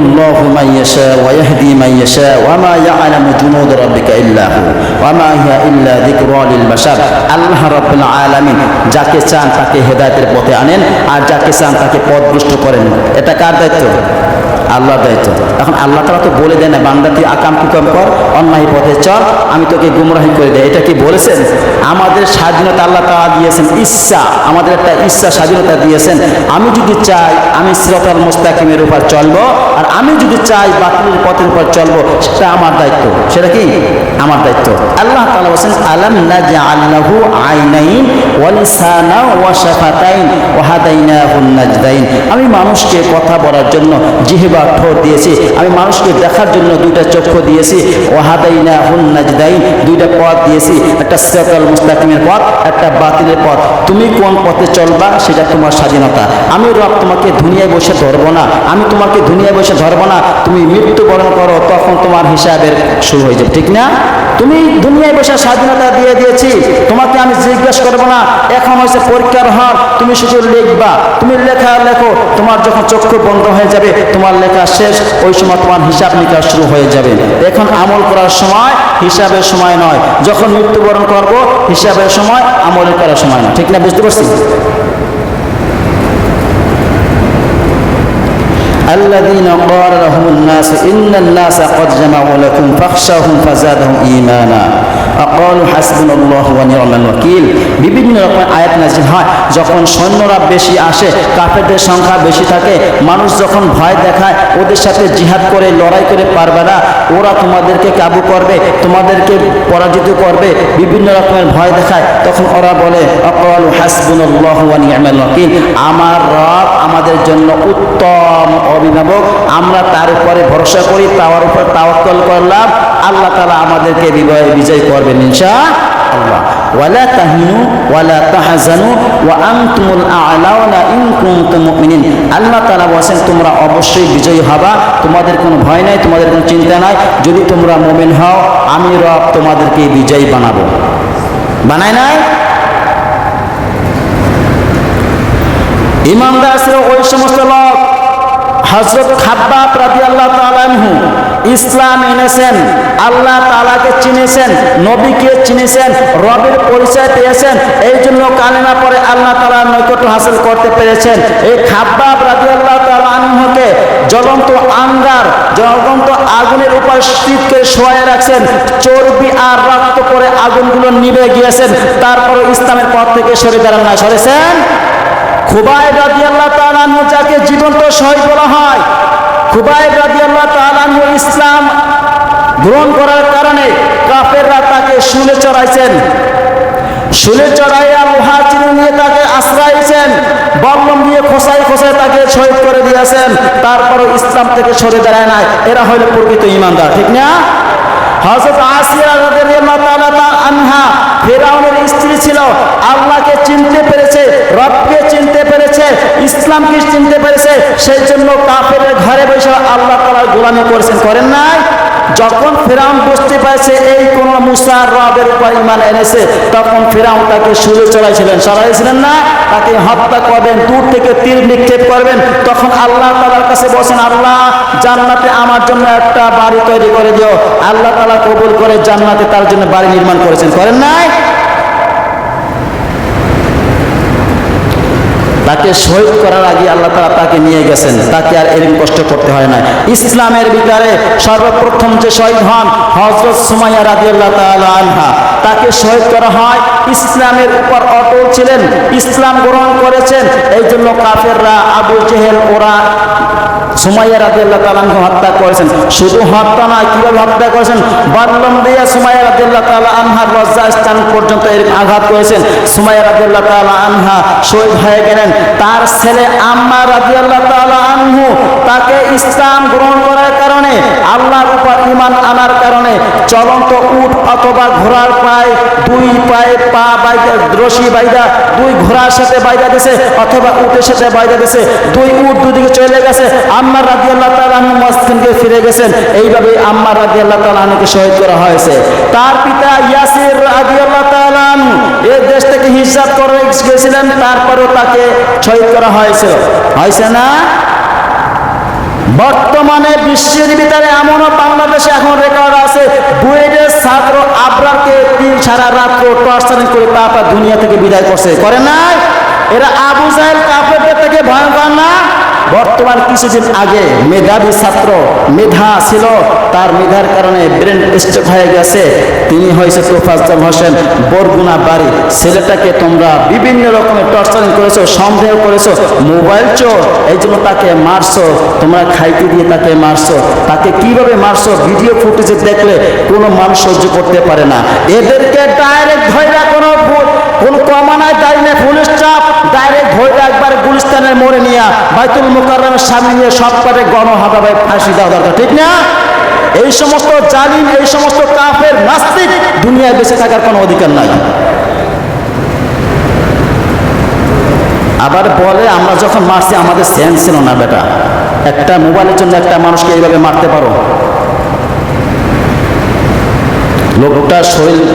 الله من يشاء ويهدي من يشاء وما يعلم جنود ربك إلا هو وما هي إلا ذكرى للبشر আল্লাহ রাব্বুল আলামিন যাকে চান তাকে হেদায়েতের পথে আনেন আর যাকে চান তাকে পথভ্রষ্ট করেন এটা কার দায়িত্ব আল্লাহর দায়িত্ব এখন আল্লাহ তালা তো বলে দেয় না, বান্দা তুই আকাম কুকাম কর, অন্যায় পথে চল, আমি তোকে গুমরাহি করে দেয় এটা কি বলেছেন? আমাদের স্বাধীনতা আল্লাহ তালা দিয়েছেন ইচ্ছা আমাদের একটা ইচ্ছা স্বাধীনতা দিয়েছেন। আমি যদি চাই, আমি সিরতাল মোস্তাকিমের উপর চলবো, আর আমি যদি চাই বাতিলের পথের উপর চলবো, সেটা আমার দায়িত্ব। সেটা কি? আমার দায়িত্ব। আল্লাহ বলছেন আল্লাহু আইনাইন ওয়ালিসানা ওয়া ওয়া হাদাইনাহুন আমি মানুষকে কথা বলার জন্য জিহবা ঠোঁট দিয়েছি। আমি মানুষকে দেখার জন্য দুইটা চক্ষু দিয়েছি। ও হাদাইনা হুন নাজদাইন, দুইটা পথ দিয়েছি। একটা সিরাতাল মুস্তাকিমের পথ, একটা বাতিলের পথ। তুমি কোন পথে চলবা সেটা তোমার স্বাধীনতা। আমি রব তোমাকে দুনিয়ায় বসে ধরবো না। আমি তোমাকে দুনিয়ায় বসে ধরবো না। তুমি মৃত্যুবরণ করো, তখন তোমার হিসাবের শুরু হয়ে যাবে। ঠিক না? তুমি দুনিয়ায় বসে স্বাধীনতা দিয়ে দিয়েছি, তোমাকে আমি জিজ্ঞাসা করব না। এখন হয়েছে পরীক্ষার হল, তুমি শুধু লিখবা। তুমি লেখা লেখো, তোমার যখন চক্ষু বন্ধ হয়ে যাবে, তোমার লেখা শেষ, ওই সময় তোমার হিসাব নিকাশ শুরু হয়ে যাবে। এখন আমল করার সময় হিসাবের সময় নয়। যখন মৃত্যুবরণ করব, হিসাবের সময় আমল করার সময় না ঠিক না, বুঝতে পারছি? الذين قال لهم الناس إن الناس قد جمعوا لكم فاخشوهم فزادهم إيمانا أقالوا حسبنا الله ونعم الوكيل বিভিন্ন রকম আয়াত নাজিল হয় যখন সৈন্যরা বেশি আসে কাফেরদের সংখ্যা বেশি থাকে মানুষ যখন ভয় দেখায় ওদের সাথে জিহাদ করে লড়াই করে পারবে না ওরা তোমাদেরকে কাবু করবে তোমাদেরকে পরাজিত করবে বিভিন্ন রকমের ভয় দেখায় তখন ওরা বলে অকল হাসবুল্লাহ ওয়া নি'মাল ওয়াকিল আমার রব আমাদের জন্য উত্তম অভিভাবক। আমরা তার উপরে ভরসা করি তার উপর তাওয়াক্কল করলাম। আল্লাহ তাআলা আমাদেরকে বিজয় বিজয় করবেন ইনশাআল্লাহ। আল্লাহ ওয়ালা তাহিনু, ওয়ালা তাহজানু, ওয়া আনতুমুল আ'লাউনা ইন কুনতুম মুমিনিন। আল্লাহ তাআলা বলেন তোমরা অবশ্যই বিজয়ী হবা। তোমাদের কোনো ভয় নাই, তোমাদের কোনো চিন্তা নাই। যদি তোমরা মুমিন হও, আমি রব তোমাদেরকে বিজয়ী বানাবো। বানায় নাই? ইমানদার ছিল ওই সমস্ত লোক। হজরত খাব্বাব রাজি আল্লাহ তালানহু ইসলাম এনেছেন, আল্লাহ তালাকে চিনেছেন, নবীকে চিনেছেন, রবের পরিচয় পেয়েছেন এই জন্য কালেমা পরে আল্লাহ তালার নৈকট্য হাসিল করতে পেরেছেন। এই খাব্বাব রাজি আল্লাহ তালানহুকে জ্বলন্ত আঙ্গার জ্বলন্ত আগুনের উপর করে শোয়াই রাখছেন, চর্বি আর রক্ত করে আগুনগুলো নিভে গিয়েছেন তারপর ইসলামের পথ থেকে সরে দাঁড়ান না সরেছেন? খুবাইব রাদিয়াল্লাহ তাআলাহু যাকে জীবন্ত শহীদ বলা হয়, খুবাইব রাদিয়াল্লাহ তাআলাহু ইসলাম গ্রহণ করার কারণে কাফেররা তাকে শুলে চড়াইছেন। শুলে চড়াইয়া লোহা চিনে নিয়ে তাকে আশ্রয়ছেন, বল্লম দিয়ে খোসাই খোসাই তাকে শহীদ করে দিয়েছেন। তারপরও ইসলাম থেকে সরে দাঁড়ায় নাই। এরা হইল প্রকৃত ইমানদার ঠিক না? হযরত আসিয়া আনহা, ফেরাউনের স্ত্রী ছিল। আল্লাহকে চিনতে পেরেছে, রবকে চিনতে পেরেছে ইসলামকে চিনতে পেরেছে সেই জন্য কাফের ঘরে বসে আল্লাহ তাআলার গোলামি করেছেন করেন নাই? যখন ফেরাউন বুঝতে পারছে এই কোন মুসার রবের উপর ইমান এনেছে, তখন ফেরাউন তাকে সুরে চড়াইছিলেন। চড়াইছিলেন না? তাকে হত্যা করবেন, দূর থেকে তীর নিক্ষেপ করবেন। তখন আল্লাহ তালার কাছে বসেন আল্লাহ, জান্নাতে আমার জন্য একটা বাড়ি তৈরি করে দিও। আল্লাহ তালা কবুল করে জান্নাতে তার জন্য বাড়ি নির্মাণ করেছেন। করেন নাই? তাকে শহীদ করার আগে আল্লাহ তালা তাকে নিয়ে গেছেন। তাকে আর এরকম কষ্ট করতে হয় না ইসলামের ভিতরে সর্বপ্রথম যে শহীদ হন হজরত সুমাইয়া রাজি আল্লাহ আনহা, তাকে শহীদ করা হয় ইসলামের উপর অটল ছিলেন, ইসলাম গ্রহণ করেছেন। এই জন্য কাফেররা আবু জেহেল ওরা সুমাইয়া রাজি আল্লাহ হত্যা করেছেন। শুধু হত্যা নয়, কীভাবে হত্যা করেছেন? বাল্লম দিয়া সুমাইয়া রাজি আল্লাহ তালা আনহার লজ্জা স্থান পর্যন্ত এর আঘাত করেছেন। সুমাইয়া রাজি আল্লাহ তালা আনহা শহীদ হয়ে গেলেন। তার ছেলে আম্মা রাজি আল্লাহ তালা আনহু তাকে ইসলাম গ্রহণ করার কারণে, আল্লাহর উপর ইমান আনার কারণে চলন্ত উট অথবা ঘোড়ার পায়ে দুই পায়ে পা বাইদা রশি বাইদা, দুই ঘোড়ার সাথে বাইদা দিছে অথবা উটের সাথে বাইদা দিছে দুই উট দুদিকে চলে গেছে। আম্মার রাজি আল্লাহ তালু মসজিদকে ফিরে গেছেন। এইভাবে আম্মার রাজি আল্লাহ তালুকে শহীদ করা হয়েছে। তার পিতা ইয়াসির রাজি আল্লাহ তালাম এ দেশ থেকে হিসাব করে গেছিলেন, তারপরেও তাকে শহীদ করা হয়েছে। হয়েছে না? বর্তমানে বিশ্বের ভিতরে এমনও বাংলাদেশে এখন রেকর্ড আছে, বুয়েটের ছাত্র আবরারকে তিন সারা রাত্র টর্চারিং করে তারপর দুনিয়া থেকে বিদায় করছে। করে না এরা আবু সাহেব কাফেরদের থেকে ভয়ঙ্কর না? বর্তমান কিছুদিন আগে মেধাবী ছাত্র মেধা ছিল, তার মেধার কারণে ব্রেন স্ট্রোক হয়ে গেছে। তিনি হয়েছে তোফাজ্জল হোসেন বরগুনা বাড়ি। ছেলেটাকে তোমরা বিভিন্ন রকমের টর্চারিং করেছ, সন্দেহ করেছ, মোবাইল চোর, এই জন্য তাকে মারছো, তোমরা খাইতে দিয়ে তাকে মারছো। তাকে কীভাবে মারছো, ভিডিও ফুটেজে দেখলে কোনো মানুষ সহ্য করতে পারে না। এদেরকে ডাইরেক্ট ধৈরা কোনো কোন কমানায় দাঁড়িয়ে পুলিশ চাপ ডাইরেক্ট ধৈরা গুলিস্তানের মোড়ে নিয়ে বাইতুল মুকাররমের সামনে নিয়ে সব কটে গণহাদাবাই ফাঁসি দেওয়া দরকার, ঠিক না? এই সমস্ত জালিম, এই সমস্ত কাফের নাস্তিক দুনিয়ায় বেঁচে থাকার কোনো অধিকার নাই। আবার বলে, আমরা যখন মারছি, আমাদের সেন্স ছিল না বেটা। একটা মোবাইলের জন্য একটা মানুষকে এইভাবে মারতে পারো। লোকটার শরীর